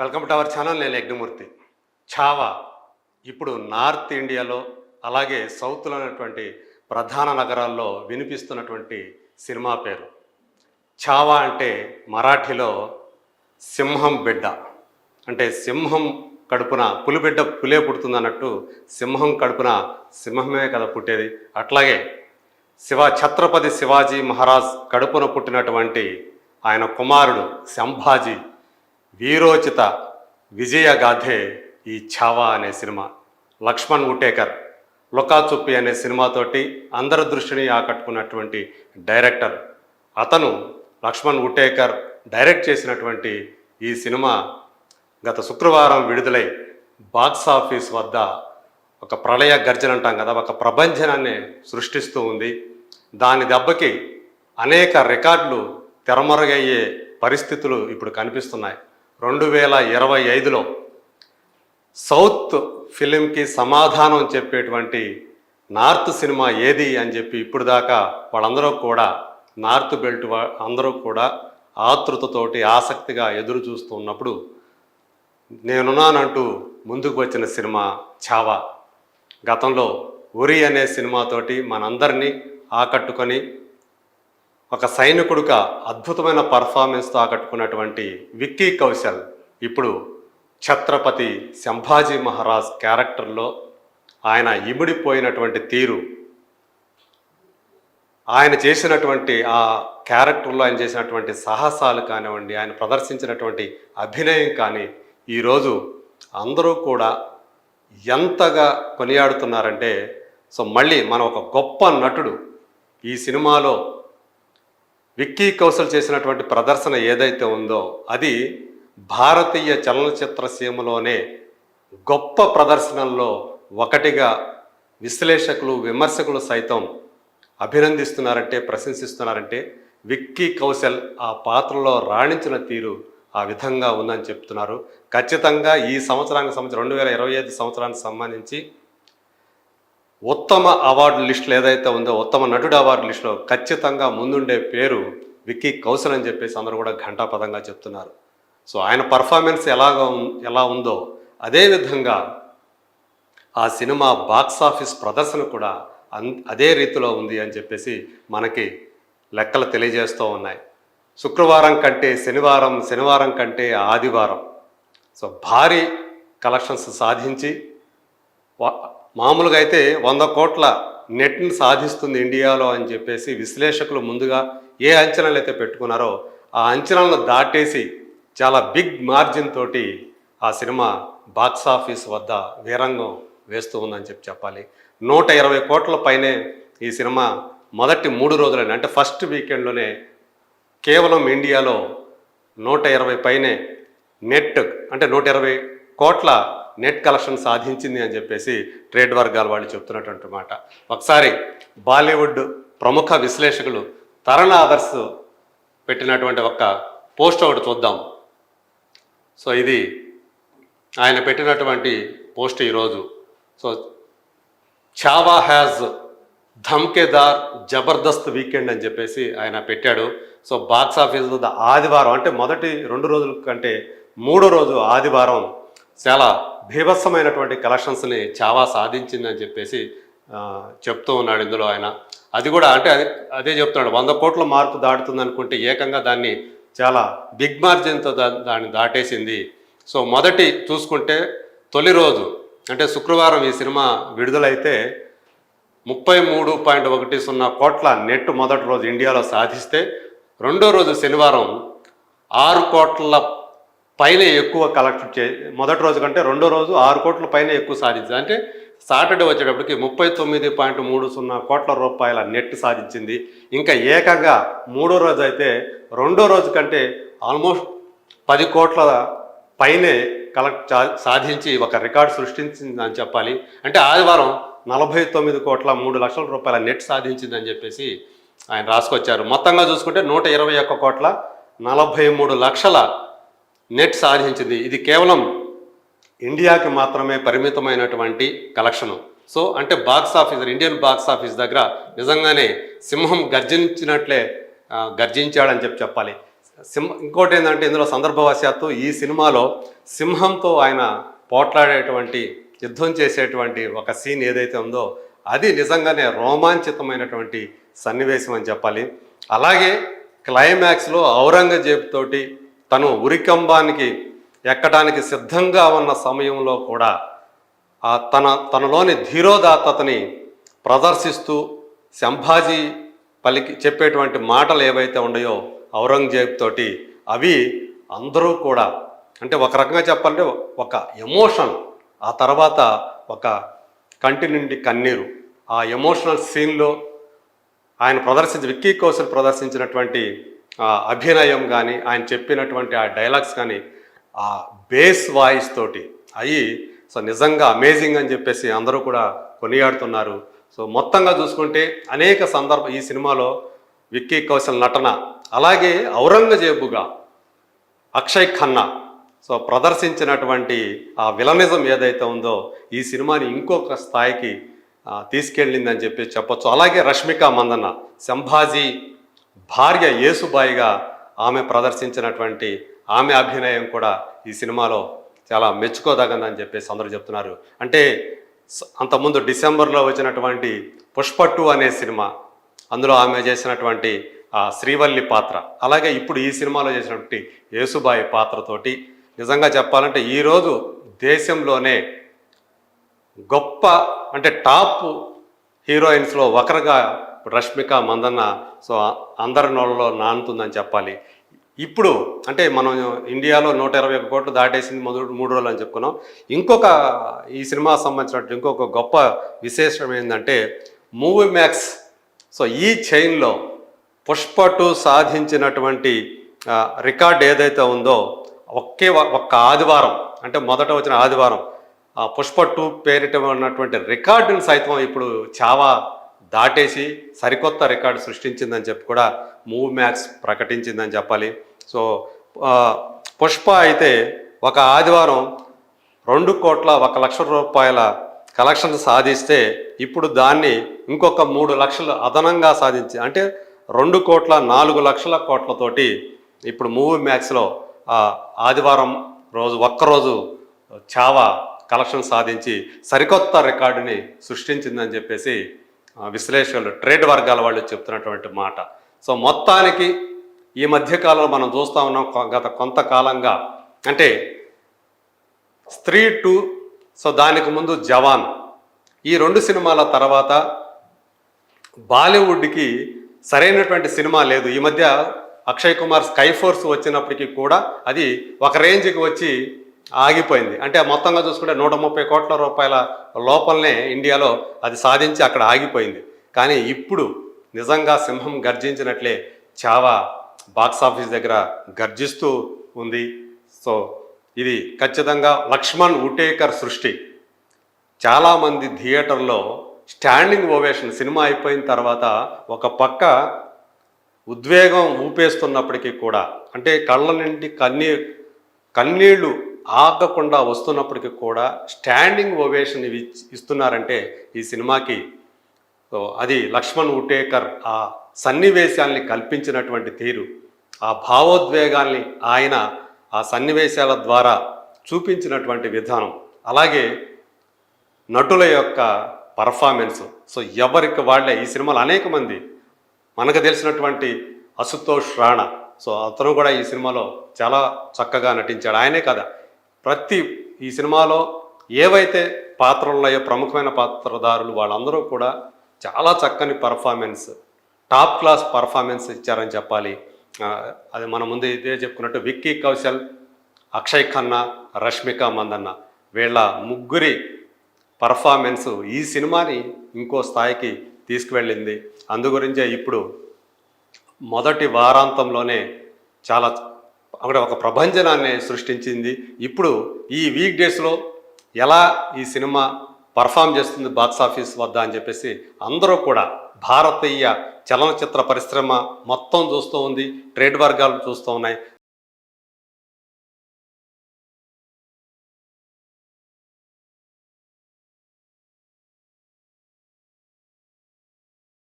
Welcome to our channel నేను యజ్ఞమూర్తి. ఛావా ఇప్పుడు north ఇండియాలో అలాగే సౌత్లో ఉన్నటువంటి ప్రధాన నగరాల్లో వినిపిస్తున్నటువంటి సినిమా పేరు. ఛావా అంటే మరాఠీలో సింహం బిడ్డ. అంటే సింహం కడుపున పులిబిడ్డ పులే పుడుతుంది అన్నట్టు సింహం కడుపున సింహమే కదా పుట్టేది. అట్లాగే శివ ఛత్రపతి శివాజీ మహారాజ్ కడుపున పుట్టినటువంటి ఆయన కుమారుడు సంభాజీ వీరోచిత విజయగాథే ఈ ఛావా అనే సినిమా. లక్ష్మణ్ ఉటేకర్ లొకాచుప్పి అనే సినిమాతోటి అందరి దృష్టిని ఆకట్టుకున్నటువంటి డైరెక్టర్. అతను లక్ష్మణ్ ఉటేకర్ డైరెక్ట్ చేసినటువంటి ఈ సినిమా గత శుక్రవారం విడుదలై బాక్స్ ఆఫీస్ వద్ద ఒక ప్రళయ గర్జన అంటాం కదా ఒక ప్రపంచనాన్ని సృష్టిస్తూ ఉంది. దాని దెబ్బకి అనేక రికార్డులు తెరమరుగయ్యే పరిస్థితులు ఇప్పుడు కనిపిస్తున్నాయి. రెండు వేల ఇరవై ఐదులో సౌత్ ఫిలింకి సమాధానం చెప్పేటువంటి నార్త్ సినిమా ఏది అని చెప్పి ఇప్పుడు దాకా వాళ్ళందరూ కూడా నార్త్ బెల్ట్ అందరూ కూడా ఆతృతతోటి ఆసక్తిగా ఎదురు చూస్తున్నప్పుడు నేనున్నానంటూ ముందుకు వచ్చిన సినిమా ఛావా గతంలో ఉరి అనే సినిమాతోటి మనందరినీ ఆకట్టుకొని ఒక సైనికుడుగా అద్భుతమైన పర్ఫార్మెన్స్తో ఆకట్టుకున్నటువంటి విక్కీ కౌశల్ ఇప్పుడు ఛత్రపతి సంభాజీ మహారాజ్ క్యారెక్టర్లో ఆయన ఇమిడిపోయినటువంటి తీరు. ఆయన చేసినటువంటి ఆ క్యారెక్టర్లో ఆయన చేసినటువంటి సాహసాలు కానివ్వండి ఆయన ప్రదర్శించినటువంటి అభినయం కానీ ఈరోజు అందరూ కూడా ఎంతగా కొనియాడుతున్నారంటే సో మళ్ళీ మన ఒక గొప్ప నటుడు ఈ సినిమాలో విక్కీ కౌశల్ చేసినటువంటి ప్రదర్శన ఏదైతే ఉందో అది భారతీయ చలనచిత్ర సీమలోనే గొప్ప ప్రదర్శనల్లో ఒకటిగా విశ్లేషకులు విమర్శకులు సైతం అభినందిస్తున్నారంటే ప్రశంసిస్తున్నారంటే విక్కీ కౌశల్ ఆ పాత్రలో రాణించిన తీరు ఆ విధంగా ఉందని చెప్తున్నారు. ఖచ్చితంగా ఈ సంవత్సరానికి సంబంధించి రెండు వేల ఇరవై ఐదు సంవత్సరానికి సంబంధించి ఉత్తమ అవార్డు లిస్టులు ఏదైతే ఉందో ఉత్తమ నటుడు అవార్డు లిస్టులో ఖచ్చితంగా ముందుండే పేరు విక్కీ కౌశల్ అని చెప్పేసి అందరూ కూడా ఘంటాపదంగా చెప్తున్నారు. సో ఆయన పర్ఫార్మెన్స్ ఎలాగా ఉం- ఎలా ఉందో అదేవిధంగా ఆ సినిమా బాక్స్ ఆఫీస్ ప్రదర్శన కూడా అన్ అదే రీతిలో ఉంది అని చెప్పేసి మనకి లెక్కలు తెలియజేస్తూ ఉన్నాయి. శుక్రవారం కంటే శనివారం శనివారం కంటే ఆదివారం. సో భారీ కలెక్షన్స్ సాధించి మామూలుగా అయితే వంద కోట్ల నెట్ని సాధిస్తుంది ఇండియాలో అని చెప్పేసి విశ్లేషకులు ముందుగా ఏ అంచనాలు అయితే పెట్టుకున్నారో ఆ అంచనాలను దాటేసి చాలా బిగ్ మార్జిన్ తోటి ఆ సినిమా బాక్స్ ఆఫీస్ వద్ద వీరంగం వేస్తూ ఉందని చెప్పి చెప్పాలి. నూట ఇరవై కోట్ల పైనే ఈ సినిమా మొదటి మూడు రోజులనే అంటే ఫస్ట్ వీకెండ్లోనే కేవలం ఇండియాలో నూట ఇరవై పైనే నెట్ అంటే నూట ఇరవై కోట్ల నెట్ కలెక్షన్ సాధించింది అని చెప్పేసి ట్రేడ్ వర్గాల వాళ్ళు చెప్తున్నటువంటి మాట. ఒకసారి బాలీవుడ్ ప్రముఖ విశ్లేషకులు తరణ్ ఆదర్శ్ పెట్టినటువంటి ఒక పోస్ట్ ఒకటి చూద్దాం. సో ఇది ఆయన పెట్టినటువంటి పోస్ట్ ఈరోజు. సో ఛావా హ్యాజ్ ధమ్కేదార్ జబర్దస్త్ వీకెండ్ అని చెప్పేసి ఆయన పెట్టాడు. సో బాక్స్ ఆఫీస్ ఆదివారం అంటే మొదటి రెండు రోజుల కంటే మూడో రోజు ఆదివారం చాలా భీభత్సమైనటువంటి కలెక్షన్స్ని చావా సాధించిందని చెప్పేసి చెప్తూ ఉన్నాడు ఇందులో ఆయన. అది కూడా అంటే అదే అదే చెప్తున్నాడు వంద కోట్ల మార్పు దాటుతుంది అనుకుంటే ఏకంగా దాన్ని చాలా బిగ్ మార్జిన్తో దాన్ని దాటేసింది. సో మొదటి చూసుకుంటే తొలి రోజు అంటే శుక్రవారం ఈ సినిమా విడుదలైతే ముప్పై మూడు పాయింట్ ఒకటి సున్నా కోట్ల నెట్ మొదటి రోజు ఇండియాలో సాధిస్తే రెండో రోజు శనివారం ఆరు కోట్ల పైన ఎక్కువ కలెక్ట్ చే మొదటి రోజు కంటే రెండో రోజు ఆరు కోట్ల పైన ఎక్కువ సాధించింది. అంటే సాటర్డే వచ్చేటప్పటికి ముప్పై తొమ్మిది పాయింట్ మూడు సున్నా కోట్ల రూపాయల నెట్ సాధించింది. ఇంకా ఏకంగా మూడో రోజు అయితే రెండో రోజు కంటే ఆల్మోస్ట్ పది కోట్ల పైనే కలెక్ట్ సాధించి ఒక రికార్డు సృష్టించింది అని చెప్పాలి. అంటే ఆదివారం నలభై తొమ్మిది కోట్ల మూడు లక్షల రూపాయల నెట్ సాధించిందని చెప్పేసి ఆయన రాసుకొచ్చారు. మొత్తంగా చూసుకుంటే నూట ఇరవై ఒక్క కోట్ల నలభై మూడు లక్షల నెట్ సాధించింది. ఇది కేవలం ఇండియాకి మాత్రమే పరిమితమైనటువంటి కలెక్షను. సో అంటే box office Indian box office దగ్గర నిజంగానే సింహం గర్జించినట్లే గర్జించాడని చెప్పి చెప్పాలి. సింహ ఇంకోటి ఏంటంటే ఇందులో సందర్భవశాత్తు ఈ సినిమాలో సింహంతో ఆయన పోట్లాడేటువంటి యుద్ధం చేసేటువంటి ఒక సీన్ ఏదైతే ఉందో అది నిజంగానే రోమాంచితమైనటువంటి సన్నివేశం అని చెప్పాలి. అలాగే క్లైమాక్స్లో ఔరంగజేబ్ తోటి తను ఉరికంబానికి ఎక్కడానికి సిద్ధంగా ఉన్న సమయంలో కూడా ఆ తన తనలోని ధీరోదాత్తని ప్రదర్శిస్తూ సంభాజీ పలికి చెప్పేటువంటి మాటలు ఏవైతే ఉన్నాయో ఔరంగజేబ్ తోటి అవి అందరూ కూడా అంటే ఒక రకంగా చెప్పాలంటే ఒక ఎమోషన్ ఆ తర్వాత ఒక కంటి నుండి కన్నీరు ఆ ఎమోషనల్ సీన్లో ఆయన ప్రదర్శించి విక్కీ కౌశల్ ప్రదర్శించినటువంటి అభినయం కానీ ఆయన చెప్పినటువంటి ఆ డైలాగ్స్ కానీ ఆ బేస్ వాయిస్ తోటి అవి సో నిజంగా అమేజింగ్ అని చెప్పేసి అందరూ కూడా కొనియాడుతున్నారు. సో మొత్తంగా చూసుకుంటే అనేక సందర్భ ఈ సినిమాలో విక్కీ కౌశల్ నటన అలాగే ఔరంగజేబుగా అక్షయ్ ఖన్నా సో ప్రదర్శించినటువంటి ఆ విలనిజం ఏదైతే ఉందో ఈ సినిమాని ఇంకొక స్థాయికి తీసుకెళ్ళిందని చెప్పి చెప్పొచ్చు. అలాగే రష్మిక మందన్న సంభాజీ భార్య యేసుబాయిగా ఆమె ప్రదర్శించినటువంటి ఆమె అభినయం కూడా ఈ సినిమాలో చాలా మెచ్చుకోదగందని చెప్పేసి అందరూ చెప్తున్నారు. అంటే అంతకుముందు డిసెంబర్లో వచ్చినటువంటి పుష్ప అనే సినిమా అందులో ఆమె చేసినటువంటి ఆ శ్రీవల్లి పాత్ర అలాగే ఇప్పుడు ఈ సినిమాలో చేసినటువంటి యేసుబాయి పాత్రతోటి నిజంగా చెప్పాలంటే ఈరోజు దేశంలోనే గొప్ప అంటే టాప్ హీరోయిన్స్లో ఒకరుగా రష్మిక మందన్న సో అందరి నోళ్ళలో నానుతుందని చెప్పాలి. ఇప్పుడు అంటే మనం ఇండియాలో నూట ఇరవై ఒక కోట్లు దాటేసింది మొదటి మూడు రోజులు అని చెప్పుకున్నాం. ఇంకొక ఈ సినిమా సంబంధించినట్టు ఇంకొక గొప్ప విశేషం ఏంటంటే మూవీ మ్యాక్స్ సో ఈ చైన్లో పుష్ప టూ సాధించినటువంటి రికార్డ్ ఏదైతే ఉందో ఒకే ఒక్క ఆదివారం అంటే మొదట వచ్చిన ఆదివారం ఆ పుష్ప టూ పేరిట ఉన్నటువంటి రికార్డుని సైతం ఇప్పుడు చావా దాటేసి సరికొత్త రికార్డు సృష్టించిందని చెప్పి కూడా మూవ్ మ్యాక్స్ ప్రకటించిందని చెప్పాలి. సో పుష్ప అయితే ఒక ఆదివారం రెండు కోట్ల ఒక లక్ష రూపాయల కలెక్షన్ సాధిస్తే ఇప్పుడు దాన్ని ఇంకొక మూడు లక్షలు అదనంగా సాధించి అంటే రెండు కోట్ల నాలుగు లక్షల కోట్లతోటి ఇప్పుడు మూవీ మ్యాక్స్లో ఆదివారం రోజు ఒక్కరోజు చావా కలెక్షన్ సాధించి సరికొత్త రికార్డుని సృష్టించిందని చెప్పేసి విశ్లేషకులు ట్రేడ్ వర్గాల వాళ్ళు చెప్తున్నటువంటి మాట. సో మొత్తానికి ఈ మధ్యకాలంలో మనం చూస్తా ఉన్నాం గత కొంతకాలంగా. అంటే స్త్రీ టూ సో దానికి ముందు జవాన్. ఈ రెండు సినిమాల తర్వాత బాలీవుడ్కి సరైనటువంటి సినిమా లేదు. ఈ మధ్య అక్షయ్ కుమార్ స్కై ఫోర్స్ వచ్చినప్పటికీ కూడా అది ఒక రేంజ్కి వచ్చి ఆగిపోయింది. అంటే మొత్తంగా చూసుకుంటే నూట ముప్పై కోట్ల రూపాయల లోపలనే ఇండియాలో అది సాధించి అక్కడ ఆగిపోయింది. కానీ ఇప్పుడు నిజంగా సింహం గర్జించినట్లే చావా బాక్స్ ఆఫీస్ దగ్గర గర్జిస్తూ ఉంది. సో ఇది ఖచ్చితంగా లక్ష్మణ్ ఉటేకర్ సృష్టి. చాలామంది థియేటర్లో స్టాండింగ్ ఓవేషన్ సినిమా అయిపోయిన తర్వాత ఒక పక్క ఉద్వేగం ఊపేస్తున్నప్పటికీ కూడా అంటే కళ్ళ నుండి కన్నీ కన్నీళ్ళు ఆగకుండా వస్తున్నప్పటికీ కూడా స్టాండింగ్ ఓవేషన్ ఇవి ఇస్తున్నారంటే ఈ సినిమాకి అది లక్ష్మణ్ ఉటేకర్ ఆ సన్నివేశాల్ని కల్పించినటువంటి తీరు. ఆ భావోద్వేగాల్ని ఆయన ఆ సన్నివేశాల ద్వారా చూపించినటువంటి విధానం. అలాగే నటుల యొక్క పర్ఫార్మెన్స్ సో ఎవరికి వాళ్ళే ఈ సినిమాలో అనేక మంది మనకు తెలిసినటువంటి అశుతోష్ రాణా. సో అతను కూడా ఈ సినిమాలో చాలా చక్కగా నటించాడు. ఆయనే కదా. ప్రతి ఈ సినిమాలో ఏవైతే పాత్రలు ఉన్నాయో ప్రముఖమైన పాత్రదారులు వాళ్ళందరూ కూడా చాలా చక్కని పర్ఫార్మెన్స్ టాప్ క్లాస్ పర్ఫార్మెన్స్ ఇచ్చారని చెప్పాలి. అది మన ముందు ఇదే చెప్పుకున్నట్టు విక్కీ కౌశల్ అక్షయ్ ఖన్నా రష్మిక మందన్న వీళ్ళ ముగ్గురి పర్ఫార్మెన్స్ ఈ సినిమాని ఇంకో స్థాయికి తీసుకువెళ్ళింది. అందుగురించే ఇప్పుడు మొదటి వారాంతంలోనే చాలా అక్కడ ఒక ప్రభంజనాన్ని సృష్టించింది. ఇప్పుడు ఈ వీక్ డేస్లో ఎలా ఈ సినిమా పర్ఫామ్ చేస్తుంది బాక్స్ ఆఫీస్ వద్ద అని చెప్పేసి అందరూ కూడా భారతీయ చలనచిత్ర పరిశ్రమ మొత్తం చూస్తూ ఉంది ట్రేడ్ వర్గాలు చూస్తూ ఉన్నాయి.